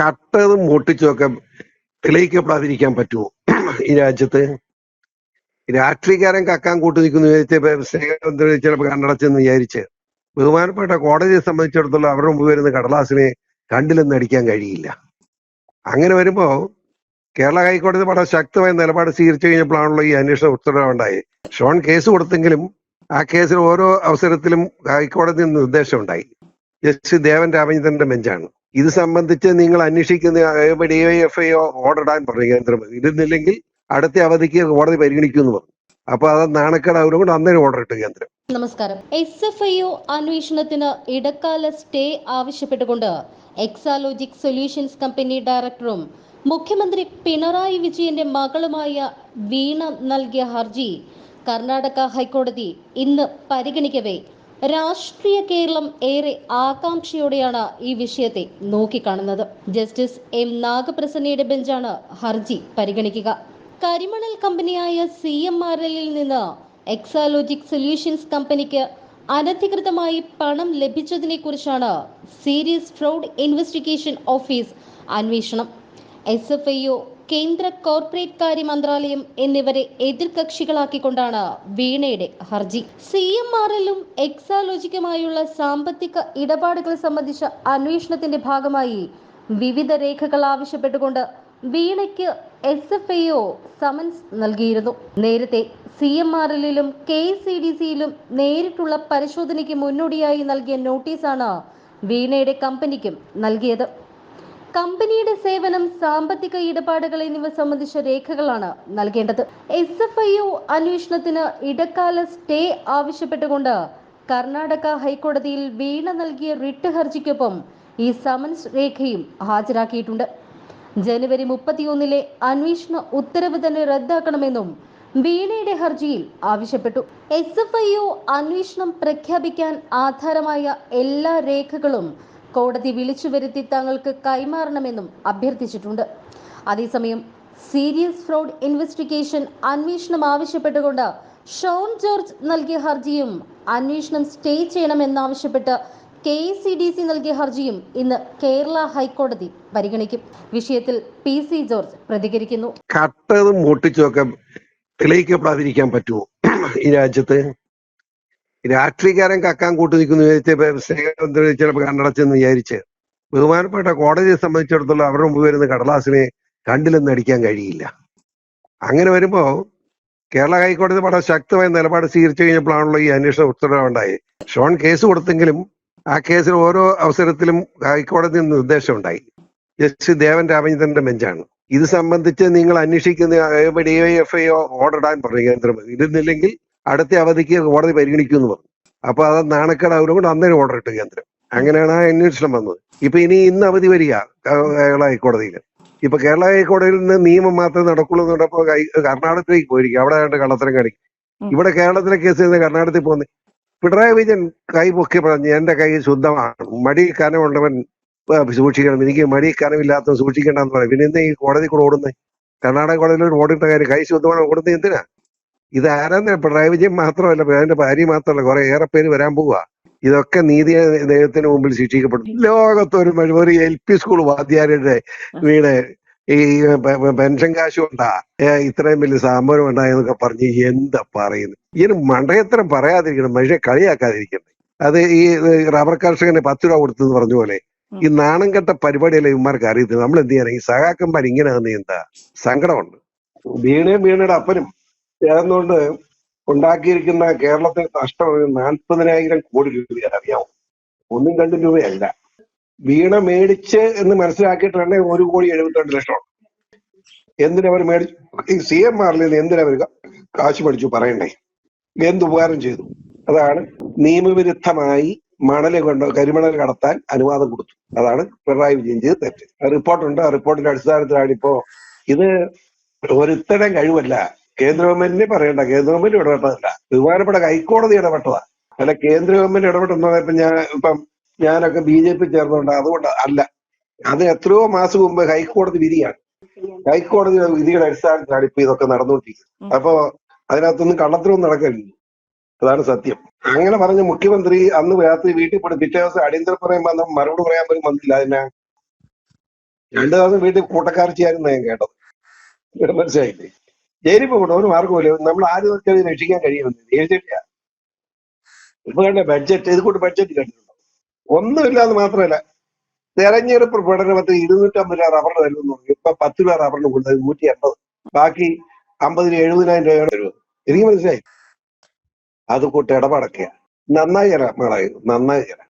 കട്ടതും ഒക്കെ തെളിയിക്കപ്പെടാതിരിക്കാൻ പറ്റുമോ? ഈ രാജ്യത്ത്? രാഷ്ട്രീയക്കാരൻ കക്കാൻ കൂട്ടു നിൽക്കുന്നു വിചാരിച്ച് ചിലപ്പോൾ കണ്ണടച്ചെന്ന് വിചാരിച്ച്. ബഹുമാനപ്പെട്ട കോടതിയെ സംബന്ധിച്ചിടത്തോളം അവരുടെ മുമ്പ് വരുന്ന കടലാസിനെ കണ്ടില്ലെന്ന് അടിക്കാൻ കഴിയില്ല. അങ്ങനെ വരുമ്പോ കേരള ഹൈക്കോടതി വളരെ ശക്തമായ നിലപാട് സ്വീകരിച്ചു കഴിഞ്ഞപ്പോഴാണല്ലോ ഈ അന്വേഷണ ഉത്തരവുണ്ടായി ഷോൺ കേസ് കൊടുത്തെങ്കിലും ആ കേസിൽ ഓരോ അവസരത്തിലും ഹൈക്കോടതി നിർദ്ദേശം ഉണ്ടായി. ജസ്റ്റിസ് ദേവൻ രാമചന്ദ്രന്റെ ബെഞ്ചാണ്. ഇത് സംബന്ധിച്ച് നിങ്ങൾ അന്വേഷിക്കുന്ന ഡിവൈഎഫ്ഐഒ ഓർഡർ ഇടാൻ പറഞ്ഞു കേന്ദ്രം ഇരുന്നില്ലെങ്കിൽ അടുത്ത അവധിക്ക് കോടതി പരിഗണിക്കുമെന്ന് പറഞ്ഞു. അപ്പൊ അത് നാണക്കേട് അവരോട് അന്നേരം ഓർഡർ ഇട്ടു കേന്ദ്രം. നമസ്കാരം. എസ് എഫ് ഐ ഒ അന്വേഷണത്തിന് ഇടക്കാല സ്റ്റേ ആവശ്യപ്പെട്ടുകൊണ്ട് എക്സാലോജിക് സൊല്യൂഷൻസ് കമ്പനി ഡയറക്ടറും മുഖ്യമന്ത്രി പിണറായി വിജയന്റെ മകളുമായ വീണ നൽകിയ ഹർജി കർണാടക ഹൈക്കോടതി ഇന്ന് പരിഗണിക്കവേ രാഷ്ട്രീയ കേരളം ഏറെ ആകാംക്ഷയോടെയാണ് ഈ വിഷയത്തെ നോക്കിക്കാണുന്നത്. ജസ്റ്റിസ് എം നാഗപ്രസന്നയുടെ ബെഞ്ചാണ് ഹർജി പരിഗണിക്കുക. കരിമണൽ കമ്പനിയായ സി എം ആർ എല്ലിൽ നിന്ന് എക്സാലോജിക് സൊല്യൂഷൻസ് കമ്പനിക്ക് അനധികൃതമായി പണം ലഭിച്ചതിനെ കുറിച്ചാണ് സീരിയസ് ഫ്രോഡ് ഇൻവെസ്റ്റിഗേഷൻ ഓഫീസ് അന്വേഷണം. എസ് എഫ് ഐ കേന്ദ്ര കോർപ്പറേറ്റ് കാര്യ മന്ത്രാലയം എന്നിവരെ എതിർകക്ഷികളാക്കിക്കൊണ്ടാണ് വീണയുടെ ഹർജി. സി എം ആർ എല്ലും എക്സാലോജിക്കുമായുള്ള സാമ്പത്തിക ഇടപാടുകൾ സംബന്ധിച്ച അന്വേഷണത്തിന്റെ ഭാഗമായി വിവിധ രേഖകൾ ആവശ്യപ്പെട്ടുകൊണ്ട് വീണയ്ക്ക് S F I O summons നൽകിയിരുന്നു. നേരത്തെ സി എം ആർ എല്ലിലും കെ സി ഡി സിയിലും നേരിട്ടുള്ള പരിശോധനയ്ക്ക് മുന്നോടിയായി നൽകിയ നോട്ടീസാണ് വീണയുടെ കമ്പനിക്കും നൽകിയത്. കമ്പനിയുടെ സേവനം സാമ്പത്തിക ഇടപാടുകൾ എന്നിവ സംബന്ധിച്ച രേഖകളാണ് നൽകേണ്ടത്. എസ് എഫ് ഐ ഒ അന്വേഷണത്തിന് ഇടക്കാല സ്റ്റേ ആവശ്യപ്പെട്ടുകൊണ്ട് കർണാടക ഹൈക്കോടതിയിൽ വീണ നൽകിയ റിട്ട് ഹർജിക്കൊപ്പം ഈ സമൻസ് രേഖയും ഹാജരാക്കിയിട്ടുണ്ട്. ജനുവരി മുപ്പത്തിയൊന്നിലെ അന്വേഷണ ഉത്തരവ് തന്നെ റദ്ദാക്കണമെന്നും വീണയുടെ ഹർജിയിൽ ആവശ്യപ്പെട്ടു. എസ് എഫ് ഐ ഒ അന്വേഷണം പ്രഖ്യാപിക്കാൻ ആധാരമായ എല്ലാ രേഖകളും കോടതി വിളിച്ചു വരുത്തി തങ്ങൾക്ക് കൈമാറണമെന്നും അഭ്യർത്ഥിച്ചിട്ടുണ്ട്. അതേസമയം സീരിയസ് ഫ്രോഡ് ഇൻവെസ്റ്റിഗേഷൻ അന്വേഷണം ആവശ്യപ്പെട്ടുകൊണ്ട് ഷോൺ ജോർജ് നൽകിയ ഹർജിയും അന്വേഷണം സ്റ്റേ ചെയ്യണമെന്നാവശ്യപ്പെട്ട് കെ സി ഡി സി നൽകിയ ഹർജിയും ഇന്ന് കേരള ഹൈക്കോടതി പരിഗണിക്കും. വിഷയത്തിൽ പി സി ജോർജ് പ്രതികരിക്കുന്നു. കട്ടതും പൊട്ടിച്ചുമൊക്കെ തെളിയിക്കപ്പെടാതിരിക്കാൻ പറ്റുമോ? ഈ രാജ്യത്ത് രാഷ്ട്രീയക്കാരൻ കക്കാൻ കൂട്ടു നിൽക്കുന്നു വിചാരിച്ച് ചിലപ്പോൾ കണ്ണടച്ചെന്ന് വിചാരിച്ച് ബഹുമാനപ്പെട്ട കോടതിയെ സംബന്ധിച്ചിടത്തോളം അവരുടെ മുമ്പ് വരുന്ന കടലാസിനെ കണ്ടില്ലെന്ന് അടിക്കാൻ കഴിയില്ല. അങ്ങനെ വരുമ്പോ കേരള ഹൈക്കോടതി വളരെ ശക്തമായ നിലപാട് സ്വീകരിച്ചു കഴിഞ്ഞപ്പോഴാണല്ലോ ഈ അന്വേഷണ ഉത്തരവുണ്ടായി ഷോൺ കേസ് കൊടുത്തെങ്കിലും ആ കേസിൽ ഓരോ അവസരത്തിലും ഹൈക്കോടതി നിർദ്ദേശം ഉണ്ടായി. ജസ്റ്റിസ് ദേവൻ രാമചന്ദ്രന്റെ ബെഞ്ചാണ്. ഇത് സംബന്ധിച്ച് നിങ്ങൾ അന്വേഷിക്കുന്ന ഡിവൈഎഫ്ഐഒ ഓർഡർ ഇടാൻ പറഞ്ഞു കേന്ദ്രം ഇരുന്നില്ലെങ്കിൽ അടുത്ത അവധിക്ക് കോടതി പരിഗണിക്കുമെന്ന് പറഞ്ഞു. അപ്പൊ അത് നാണക്കേട് അവരോട് അന്നേരം ഓർഡർ ഇട്ടു കേന്ദ്രം. അങ്ങനെയാണ് ആ അന്വേഷണം വന്നത്. ഇപ്പൊ ഇനി ഇന്ന് അവധി വരിക കേരള ഹൈക്കോടതിയിൽ ഇപ്പൊ കേരള ഹൈക്കോടതിയിൽ നിന്ന് നിയമം മാത്രമേ നടക്കുള്ളൂ എന്ന് പറഞ്ഞപ്പോ കർണാടകത്തിലേക്ക് പോയിരിക്കും. അവിടെ കണ്ട് കള്ളത്തരം കാണിക്കും. ഇവിടെ കേരളത്തിലെ കേസ് ചെയ്ത് കർണാടകത്തിൽ പോകുന്നത് പിണറായി വിജയൻ കൈ പൊക്കി പറഞ്ഞു എന്റെ കൈ ശുദ്ധമാണ്. മടി കനമുള്ളവൻ സൂക്ഷിക്കണം. എനിക്ക് മടി കനമില്ലാത്തവൻ സൂക്ഷിക്കേണ്ടെന്ന് പറയും. പിന്നെ എന്താ ഈ കോടതി കൂടെ ഓടുന്നത് കർണാടക കോടതിയിൽ ഓടിട്ട കാര്യം കൈ ശുദ്ധമാണ് ഓടുന്നത് എന്തിനാ? ഇത് ആരാന്ന്? പിണറായി വിജയൻ മാത്രമല്ല അതിന്റെ ഭാര്യ മാത്രമല്ല കുറെ ഏറെ പേര് വരാൻ പോവാ. ഇതൊക്കെ നീതി ദൈവത്തിന് മുമ്പിൽ ശിക്ഷിക്കപ്പെടും ലോകത്തൊരു ഒരു എൽ പി സ്കൂൾ വാദ്യാരുടെ വീട് ഈ പെൻഷൻ കാശ് കൊണ്ടാ ഇത്രയും വലിയ സംഭവം ഉണ്ടായെന്നൊക്കെ പറഞ്ഞ് എന്താ പറയുന്നത്? ഇതിന് മണ്ടയത്തരം പറയാതിരിക്കണം മനുഷ്യ കളിയാക്കാതിരിക്കണം. അത് ഈ റബ്ബർ കർഷകന് പത്ത് രൂപ കൊടുത്തെന്ന് പറഞ്ഞ പോലെ ഈ നാണം കെട്ട പരിപാടിയല്ലേ ഇവന്മാർക്ക് അറിയത്തില്ല. നമ്മൾ എന്ത് ചെയ്യാനാ? ഈ സഹാക്കന്മാർ ഇങ്ങനെ വന്ന് എന്താ? സങ്കടമുണ്ട്. വീണയും വീണയുടെ അപ്പനും ചേർന്നുകൊണ്ട് ഉണ്ടാക്കിയിരിക്കുന്ന കേരളത്തിൽ നഷ്ടം ഒരു നാൽപ്പതിനായിരം കോടി രൂപയാണ് അറിയാമോ? ഒന്നും രണ്ടും രൂപയല്ല. വീണ മേടിച്ച് എന്ന് മനസ്സിലാക്കിയിട്ടാണ് ഒരു കോടി എഴുപത്തിരണ്ട് ലക്ഷം. എന്തിനവർ മേടിച്ചു ഈ സി എം ആറിൽ നിന്ന് എന്തിനവർ കാശ് മേടിച്ചു പറയണ്ടേ? എന്ത് ഉപകാരം ചെയ്തു? അതാണ് നിയമവിരുദ്ധമായി മണൽ കൊണ്ട് കരിമണൽ കടത്താൻ അനുവാദം കൊടുത്തു. അതാണ് പിണറായി വിജയൻ ചെയ്ത് തെറ്റ്. റിപ്പോർട്ടുണ്ട്. ആ റിപ്പോർട്ടിന്റെ അടിസ്ഥാനത്തിലാണ് ഇപ്പോ ഇത് ഒരുത്തരം കഴിവല്ല. കേന്ദ്ര ഗവൺമെന്റിനെ പറയണ്ട. കേന്ദ്ര ഗവൺമെന്റ് ഇടപെട്ടതല്ല. ബഹുമാനപ്പെട്ട ഹൈക്കോടതി ഇടപെട്ടതാ. അല്ല കേന്ദ്ര ഗവൺമെന്റ് ഇടപെട്ടെന്ന് ഇപ്പൊ ഞാൻ ഇപ്പം ഞാനൊക്കെ ബി ജെ പി ചേർന്നുകൊണ്ട് അതുകൊണ്ട് അല്ല. അത് എത്രയോ മാസം മുമ്പ് ഹൈക്കോടതി വിധിയാണ്. ഹൈക്കോടതി വിധിയുടെ അടിസ്ഥാനത്തിലാണ് ഇപ്പൊ ഇതൊക്കെ നടന്നുകൊണ്ടിരിക്കുന്നത് അപ്പോ അതിനകത്തൊന്നും കള്ളത്തിലൊന്നും നടക്കില്ല അതാണ് സത്യം. അങ്ങനെ പറഞ്ഞ മുഖ്യമന്ത്രി അന്ന് രാത്രി വീട്ടിൽ പോയി പിറ്റേ ദിവസം അടിയന്തര വന്ന മറുപടി പറയാൻ പോലും വന്നില്ല അതിനാ. രണ്ടു ദിവസം വീട്ടിൽ കൂട്ടക്കാർച്ചയായിരുന്നു ഞാൻ കേട്ടത്. മനസ്സിലായില്ലേ ജയിലിൽ പോകണം ഒരു മാർഗമില്ല നമ്മൾ ആരും നോക്കിയാൽ രക്ഷിക്കാൻ കഴിയുമെന്ന് എഴുതിയിട്ടില്ല. ഇപ്പൊ കണ്ട ബഡ്ജറ്റ് ഇത് കൂട്ട് ബഡ്ജറ്റ് കണ്ടിട്ടുണ്ടോ? ഒന്നുമില്ലാന്ന് മാത്രമല്ല തെരഞ്ഞെടുപ്പ് പ്രകടനത്തിൽ ഇരുന്നൂറ്റമ്പത് രൂപ റബ്ബർ തരുമെന്ന് പറഞ്ഞു. ഇപ്പൊ പത്ത് രൂപ റബ്ബറിന് കൊടുത്തത് നൂറ്റി എൺപത് ബാക്കി അമ്പതിന് എഴുപതിനായിരം രൂപയാണ് തരുന്നത്. എനിക്ക് മനസ്സിലായി? അത് കൂട്ട് ഇടപാടൊക്കെയാ. നന്നായി തരാം മകളായി നന്നായി തരാം.